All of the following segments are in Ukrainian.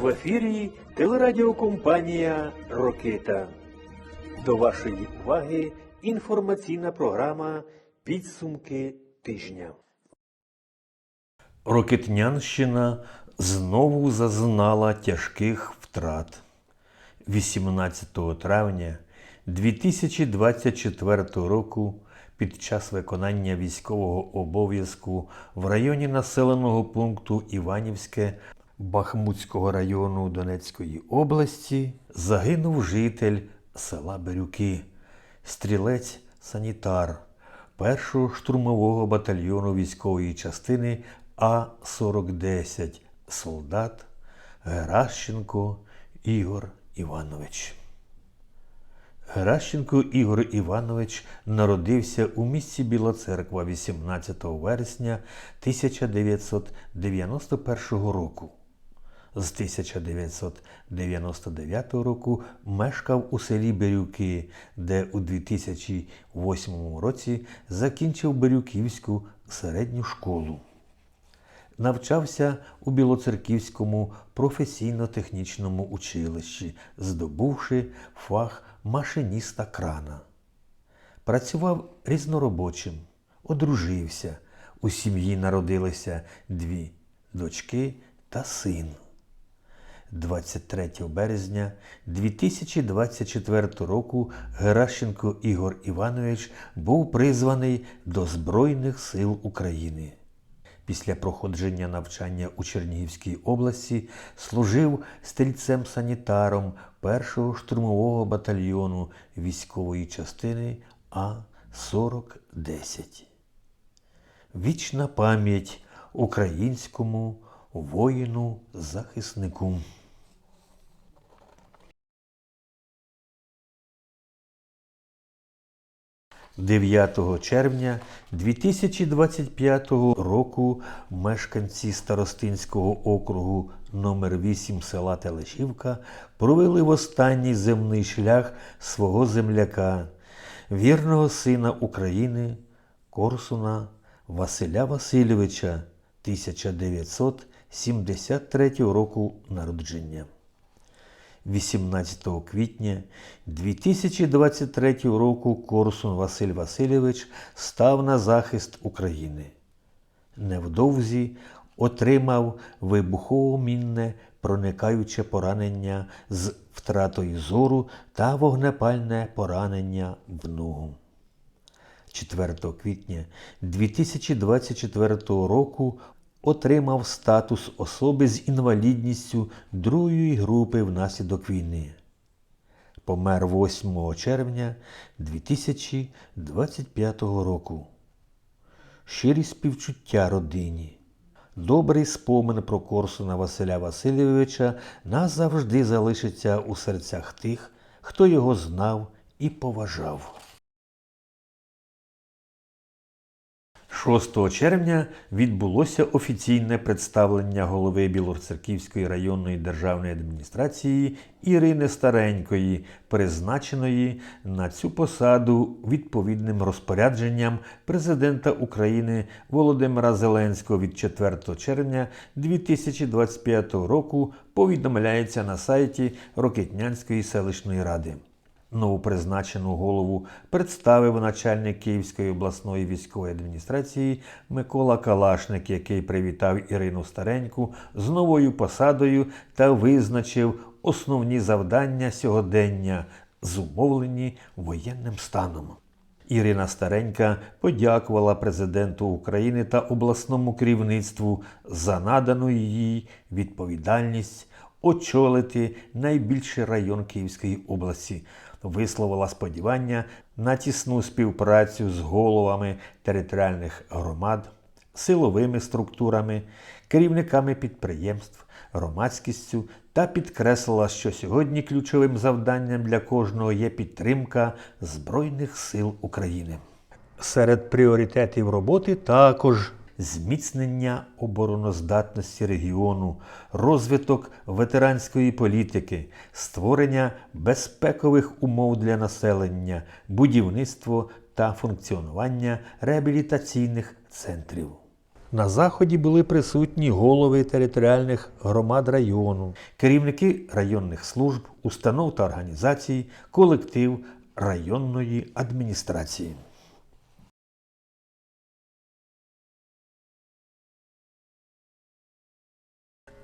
В ефірі телерадіокомпанія Рокита. До вашої уваги інформаційна програма Підсумки тижня. Рокетнянщина знову зазнала тяжких втрат. 18 травня 2024 року під час виконання військового обов'язку в районі населеного пункту Іванівське Бахмутського району Донецької області загинув житель села Бирюки, стрілець санітар першого штурмового батальйону військової частини А-4010 солдат Геращенко Ігор Іванович. Геращенко Ігор Іванович народився у місті Біла Церква 18 вересня 1991 року. З 1999 року мешкав у селі Бирюки, де у 2008 році закінчив Бирюківську середню школу. Навчався у Білоцерківському професійно-технічному училищі, здобувши фах машиніста крана. Працював різноробочим, одружився. У сім'ї народилися дві дочки та син. 23 березня 2024 року Геращенко Ігор Іванович був призваний до Збройних сил України. Після проходження навчання у Чернігівській області служив стрільцем-санітаром першого штурмового батальйону військової частини А-4010. Вічна пам'ять українському воїну-захиснику. 9 червня 2025 року мешканці Старостинського округу номер 8 села Телешівка провели в останній земний шлях свого земляка, вірного сина України Корсуна Василя Васильовича 1973 року народження. 18 квітня 2023 року Корсун Василь Васильович став на захист України. Невдовзі отримав вибухово-мінне проникаюче поранення з втратою зору та вогнепальне поранення в ногу. 4 квітня 2024 року отримав статус особи з інвалідністю другої групи внаслідок війни. Помер 8 червня 2025 року. Щирі співчуття родині. Добрий спомин про Корсуна Василя Васильовича назавжди залишиться у серцях тих, хто його знав і поважав. 6 червня відбулося офіційне представлення голови Білоцерківської районної державної адміністрації Ірини Старенької, призначеної на цю посаду відповідним розпорядженням президента України Володимира Зеленського від 4 червня 2025 року повідомляється на сайті Рокетнянської селищної ради. Новопризначену голову представив начальник Київської обласної військової адміністрації Микола Калашник, який привітав Ірину Стареньку з новою посадою та визначив основні завдання сьогодення, зумовлені воєнним станом. Ірина Старенька подякувала президенту України та обласному керівництву за надану їй відповідальність очолити найбільший район Київської області, висловила сподівання на тісну співпрацю з головами територіальних громад, силовими структурами, керівниками підприємств, громадськістю та підкреслила, що сьогодні ключовим завданням для кожного є підтримка Збройних сил України. Серед пріоритетів роботи також зміцнення обороноздатності регіону, розвиток ветеранської політики, створення безпекових умов для населення, будівництво та функціонування реабілітаційних центрів. На заході були присутні голови територіальних громад району, керівники районних служб, установ та організацій, колектив районної адміністрації.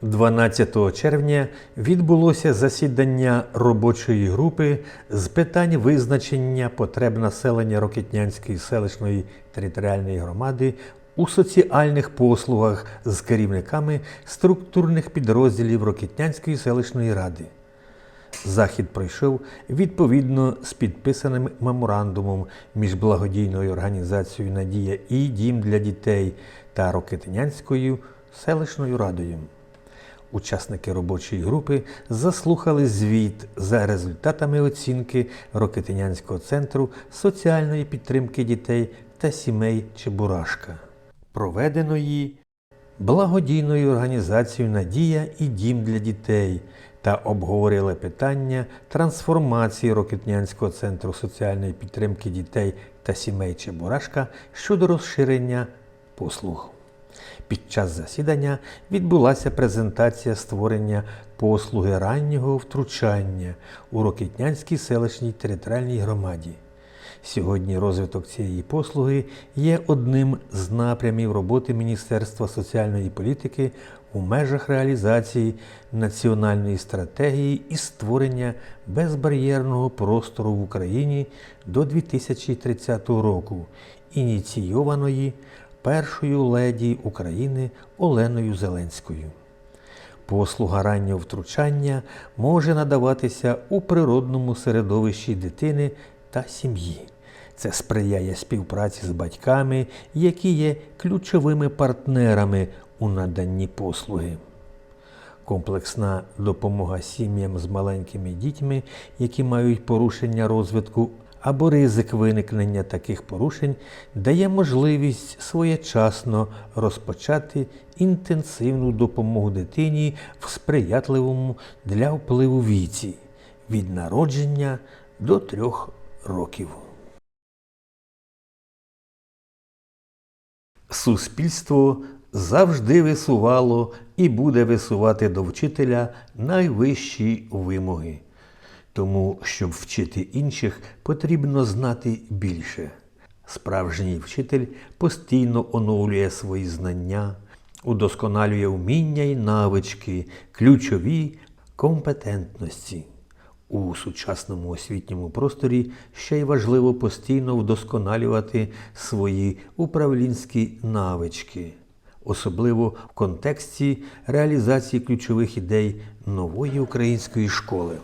12 червня відбулося засідання робочої групи з питань визначення потреб населення Рокетнянської селищної територіальної громади у соціальних послугах з керівниками структурних підрозділів Рокетнянської селищної ради. Захід пройшов відповідно з підписаним меморандумом між благодійною організацією Надія і Дім для дітей та Рокетнянською селищною радою. Учасники робочої групи заслухали звіт за результатами оцінки Рокетинянського центру соціальної підтримки дітей та сімей Чебурашка, проведеної благодійною організацією Надія і Дім для дітей та обговорили питання трансформації Рокетнянського центру соціальної підтримки дітей та сімей Чебурашка щодо розширення послуг. Під час засідання відбулася презентація створення послуги раннього втручання у Рокітнянській селищній територіальній громаді. Сьогодні розвиток цієї послуги є одним з напрямів роботи Міністерства соціальної політики у межах реалізації національної стратегії і створення безбар'єрного простору в Україні до 2030 року, ініційованої першою леді України Оленою Зеленською. Послуга раннього втручання може надаватися у природному середовищі дитини та сім'ї. Це сприяє співпраці з батьками, які є ключовими партнерами у наданні послуги. Комплексна допомога сім'ям з маленькими дітьми, які мають порушення розвитку або ризик виникнення таких порушень, дає можливість своєчасно розпочати інтенсивну допомогу дитині в сприятливому для впливу віці від народження до трьох років. Суспільство завжди висувало і буде висувати до вчителя найвищі вимоги. Тому, щоб вчити інших, потрібно знати більше. Справжній вчитель постійно оновлює свої знання, удосконалює вміння і навички, ключові компетентності. У сучасному освітньому просторі ще й важливо постійно вдосконалювати свої управлінські навички, особливо в контексті реалізації ключових ідей нової української школи.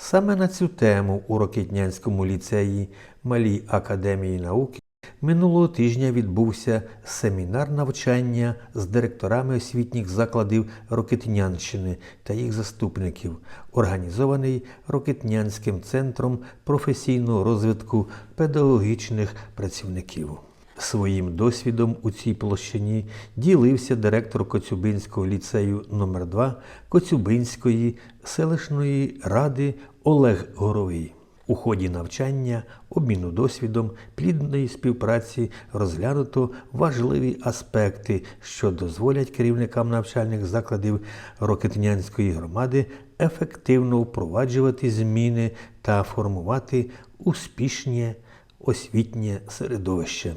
Саме на цю тему у Рокітнянському ліцеї Малій академії науки минулого тижня відбувся семінар навчання з директорами освітніх закладів Рокитнянщини та їх заступників, організований Рокитнянським центром професійного розвитку педагогічних працівників. Своїм досвідом у цій площині ділився директор Коцюбинського ліцею номер 2 Коцюбинської селищної ради Олег Горовий. У ході навчання, обміну досвідом, плідної співпраці розглянуто важливі аспекти, що дозволять керівникам навчальних закладів Рокетнянської громади ефективно впроваджувати зміни та формувати успішне освітнє середовище.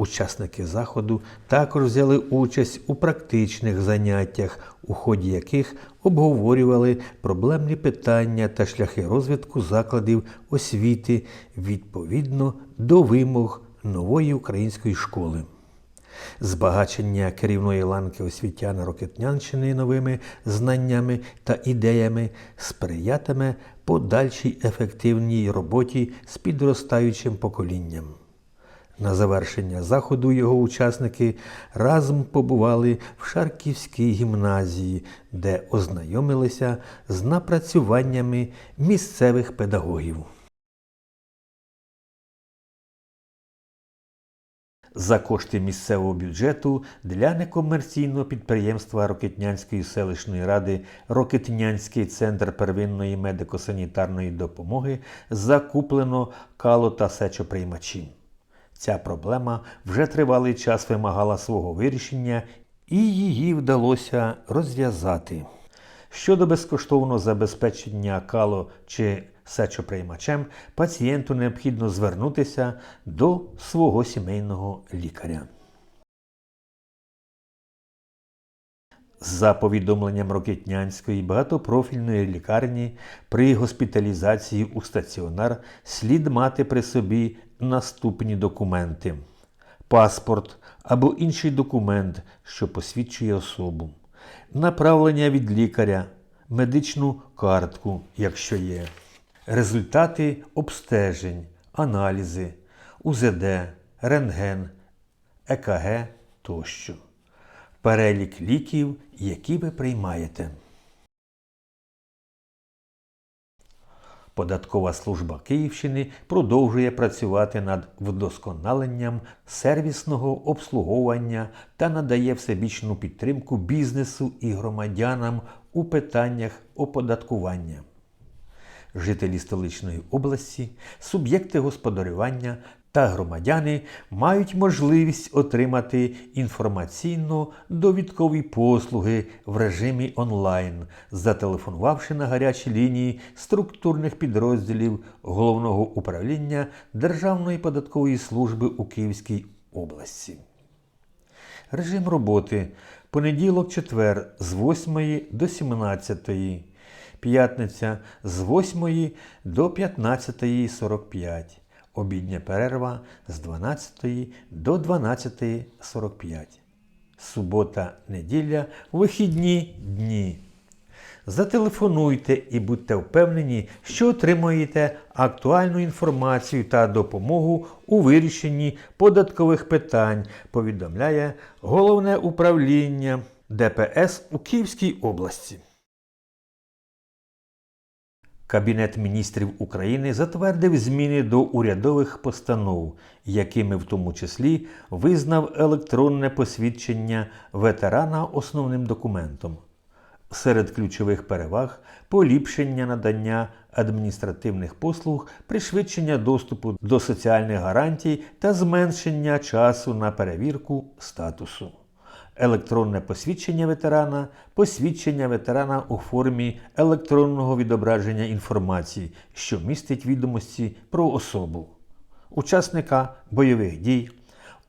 Учасники заходу також взяли участь у практичних заняттях, у ході яких обговорювали проблемні питання та шляхи розвитку закладів освіти відповідно до вимог нової української школи. Збагачення керівної ланки освітян Рокетнянщини новими знаннями та ідеями сприятиме подальшій ефективній роботі з підростаючим поколінням. На завершення заходу його учасники разом побували в Шарківській гімназії, де ознайомилися з напрацюваннями місцевих педагогів. За кошти місцевого бюджету для некомерційного підприємства Рокетнянської селищної ради Рокетнянський центр первинної медико-санітарної допомоги закуплено кало та сечоприймачі. Ця проблема вже тривалий час вимагала свого вирішення, і її вдалося розв'язати. Щодо безкоштовного забезпечення кало чи сечоприймачем, пацієнту необхідно звернутися до свого сімейного лікаря. За повідомленням Рокетнянської багатопрофільної лікарні, при госпіталізації у стаціонар слід мати при собі наступні документи: паспорт або інший документ, що посвідчує особу, направлення від лікаря, медичну картку, якщо є, результати обстежень, аналізи, УЗД, рентген, ЕКГ тощо. Перелік ліків, які ви приймаєте. Податкова служба Київщини продовжує працювати над вдосконаленням сервісного обслуговування та надає всебічну підтримку бізнесу і громадянам у питаннях оподаткування. Жителі столичної області, суб'єкти господарювання та громадяни мають можливість отримати інформаційно-довідкові послуги в режимі онлайн, зателефонувавши на гарячі лінії структурних підрозділів Головного управління Державної податкової служби у Київській області. Режим роботи. Понеділок-четвер з 8 до 17, п'ятниця з 8 до 15.45, обідня перерва з 12 до 12.45, субота, неділя, вихідні дні. Зателефонуйте і будьте впевнені, що отримуєте актуальну інформацію та допомогу у вирішенні податкових питань, повідомляє Головне управління ДПС у Київській області. Кабінет міністрів України затвердив зміни до урядових постанов, якими в тому числі визнав електронне посвідчення ветерана основним документом. Серед ключових переваг поліпшення надання адміністративних послуг, пришвидшення доступу до соціальних гарантій та зменшення часу на перевірку статусу. Електронне посвідчення ветерана, посвідчення ветерана у формі електронного відображення інформації, що містить відомості про особу, учасника бойових дій,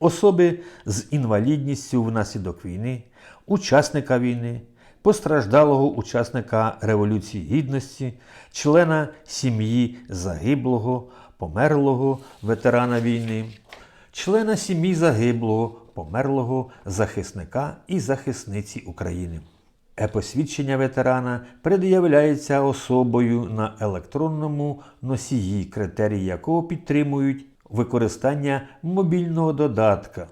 особи з інвалідністю внаслідок війни, учасника війни, постраждалого учасника Революції Гідності, члена сім'ї загиблого, померлого ветерана війни, члена сім'ї загиблого, померлого захисника і захисниці України. Е-посвідчення ветерана пред'являється особою на електронному носії, критерії якого підтримують використання мобільного додатка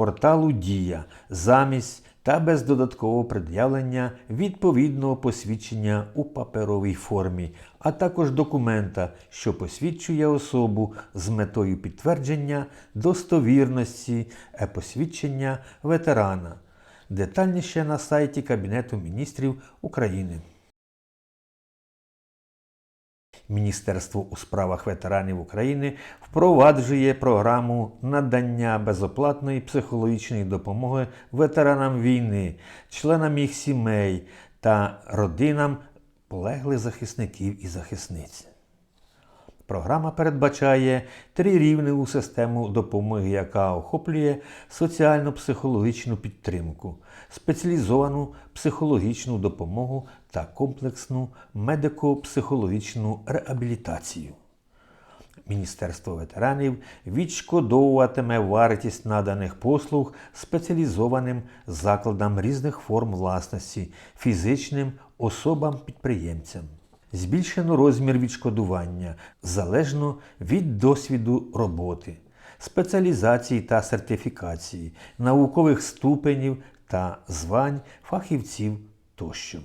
порталу Дія замість та без додаткового пред'явлення відповідного посвідчення у паперовій формі, а також документа, що посвідчує особу з метою підтвердження достовірності е-посвідчення ветерана. Детальніше на сайті Кабінету міністрів України. Міністерство у справах ветеранів України впроваджує програму надання безоплатної психологічної допомоги ветеранам війни, членам їх сімей та родинам полеглих захисників і захисниць. Програма передбачає трирівневу систему допомоги, яка охоплює соціально-психологічну підтримку, спеціалізовану психологічну допомогу та комплексну медико-психологічну реабілітацію. Міністерство ветеранів відшкодовуватиме вартість наданих послуг спеціалізованим закладам різних форм власності, фізичним особам-підприємцям. Збільшено розмір відшкодування залежно від досвіду роботи, спеціалізації та сертифікації, наукових ступенів та звань фахівців тощо.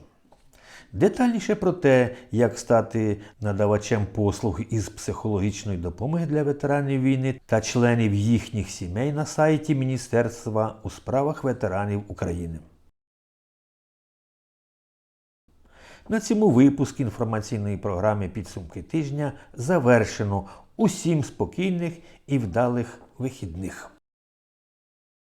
Детальніше про те, як стати надавачем послуг із психологічної допомоги для ветеранів війни та членів їхніх сімей на сайті Міністерства у справах ветеранів України. На цьому випуск інформаційної програми Підсумки тижня завершено. Усім спокійних і вдалих вихідних.